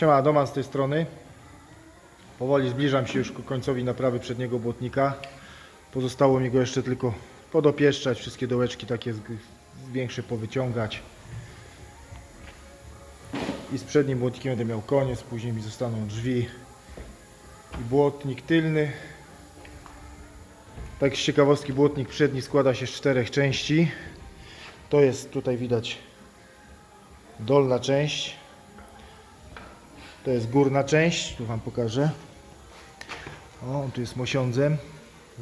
Siema, Doman z tej strony. Powoli zbliżam się już ku końcowi naprawy przedniego błotnika. Pozostało mi go jeszcze tylko podopieszczać, wszystkie dołeczki takie większe powyciągać. I z przednim błotnikiem będę miał koniec, później mi zostaną drzwi i błotnik tylny. Tak z ciekawostki błotnik przedni składa się z czterech części. To jest tutaj widać dolna część. To jest górna część, tu Wam pokażę. O, tu jest mosiądzem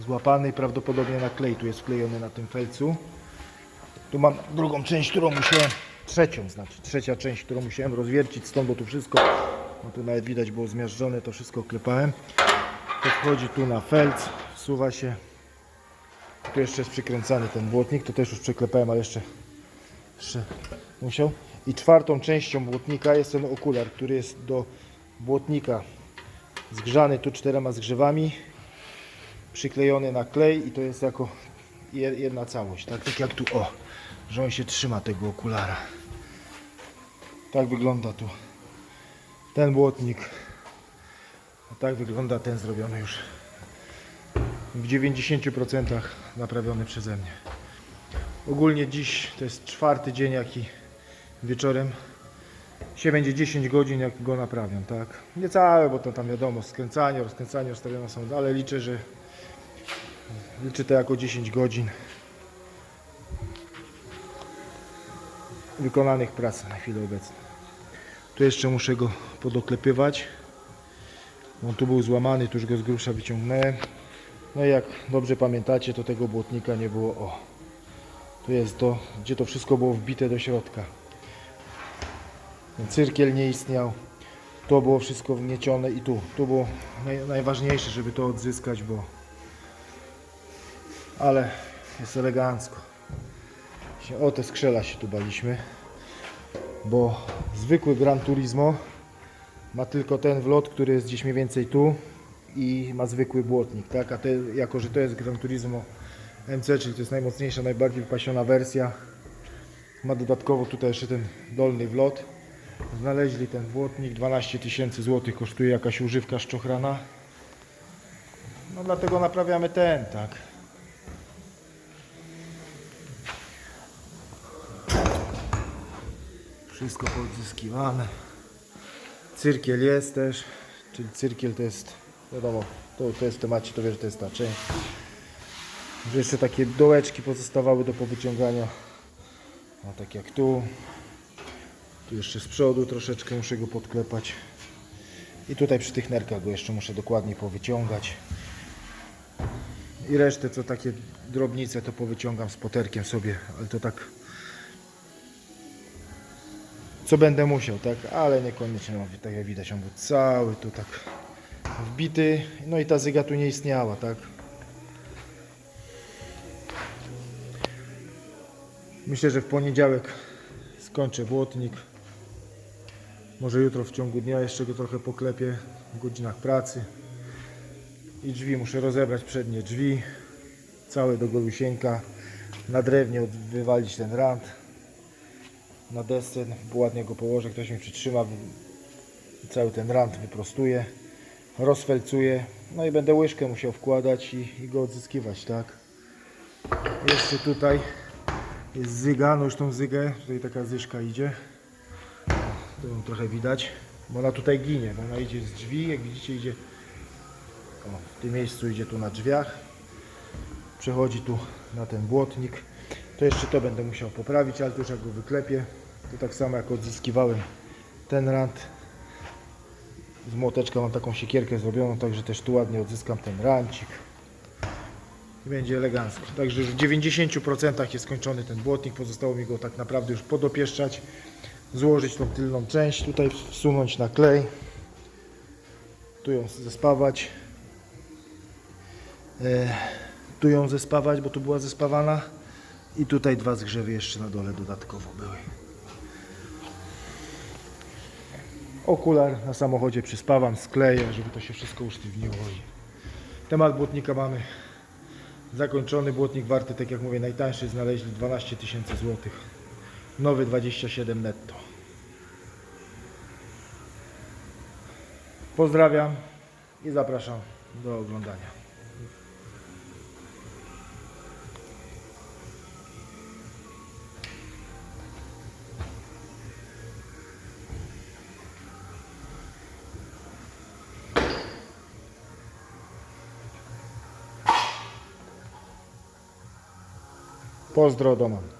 złapany i prawdopodobnie na klej tu jest wklejony na tym felcu. Tu mam drugą część, którą musiałem, trzecią znaczy, trzecia część, którą musiałem rozwiercić stąd, bo tu wszystko, no tu nawet widać było zmiażdżone, to wszystko klepałem. To wchodzi tu na felc, wsuwa się. Tu jeszcze jest przykręcany ten błotnik, to też już przeklepałem, ale jeszcze, jeszcze musiał. I czwartą częścią błotnika jest ten okular, który jest do błotnika zgrzany tu czterema zgrzewami, przyklejony na klej i to jest jako je- jedna całość, tak, tak jak tu, o, że on się trzyma tego okulara. Tak wygląda tu ten błotnik, a tak wygląda ten zrobiony już w 90% naprawiony przeze mnie. Ogólnie dziś to jest czwarty dzień, jaki wieczorem się będzie 10 godzin, jak go naprawiam, tak? Nie całe, bo to tam wiadomo, skręcanie, rozkręcanie ustawione są, ale liczę, że liczę to jako 10 godzin wykonanych prac na chwilę obecną. Tu jeszcze muszę go podoklepywać. On tu był złamany, tu już go z grubsza wyciągnąłem. No i jak dobrze pamiętacie, to tego błotnika nie było. O, tu jest to, gdzie to wszystko było wbite do środka. Cyrkiel nie istniał. To było wszystko wgniecione i tu. Tu było naj, najważniejsze, żeby to odzyskać, bo ale jest elegancko. O te skrzela się tu baliśmy, bo zwykły Gran Turismo ma tylko ten wlot, który jest gdzieś mniej więcej tu i ma zwykły błotnik, tak? A te, jako, że to jest Gran Turismo MC, czyli to jest najmocniejsza, najbardziej wypasiona wersja, ma dodatkowo tutaj jeszcze ten dolny wlot. Znaleźli ten błotnik, 12 tysięcy złotych kosztuje jakaś używka szczochrana. No dlatego naprawiamy ten, tak. Wszystko poodzyskiwane. Cyrkiel jest też, czyli cyrkiel to jest, wiadomo, to, to jest w temacie, to wiesz, że to jest ta część. Jeszcze takie dołeczki pozostawały do powyciągania. No tak jak tu. Tu jeszcze z przodu troszeczkę muszę go podklepać. I tutaj przy tych nerkach go jeszcze muszę dokładnie powyciągać. I resztę co takie drobnice to powyciągam z poterkiem sobie, ale to tak co będę musiał, tak, ale niekoniecznie, no, tak jak widać on był cały tu tak wbity, no i ta zyga tu nie istniała, tak. Myślę, że w poniedziałek skończę błotnik. Może jutro w ciągu dnia jeszcze go trochę poklepię w godzinach pracy. I drzwi muszę rozebrać przednie drzwi. Całe do golusieńka. Na drewnie wywalić ten rant. Na desce ładnie go położę. Ktoś mi przytrzyma. Cały ten rant wyprostuję. Rozfelcuję. No i będę łyżkę musiał wkładać i, i go odzyskiwać, tak? Jeszcze tutaj jest zyga, no już tą zygę, tutaj taka zyżka idzie. Tu ją trochę widać, bo ona tutaj ginie, ona idzie z drzwi, jak widzicie idzie, o, w tym miejscu idzie tu na drzwiach, przechodzi tu na ten błotnik. To jeszcze to będę musiał poprawić, ale to już jak go wyklepię, to tak samo jak odzyskiwałem ten rant. Z młoteczka mam taką siekierkę zrobioną, także też tu ładnie odzyskam ten rancik i będzie elegancko. Także już w 90% jest skończony ten błotnik. Pozostało mi go tak naprawdę już podopieszczać, złożyć tą tylną część, tutaj wsunąć na klej, tu ją zespawać, e, tu ją zespawać, bo tu była zespawana i tutaj dwa zgrzewy jeszcze na dole dodatkowo były. Okular na samochodzie przyspawam, skleję, żeby to się wszystko usztywniło. Temat błotnika mamy Zakończony błotnik warty, tak jak mówię, najtańszy znaleźli 12 tysięcy złotych. Nowy 27 netto. Pozdrawiam i zapraszam do oglądania. Pozdro doma.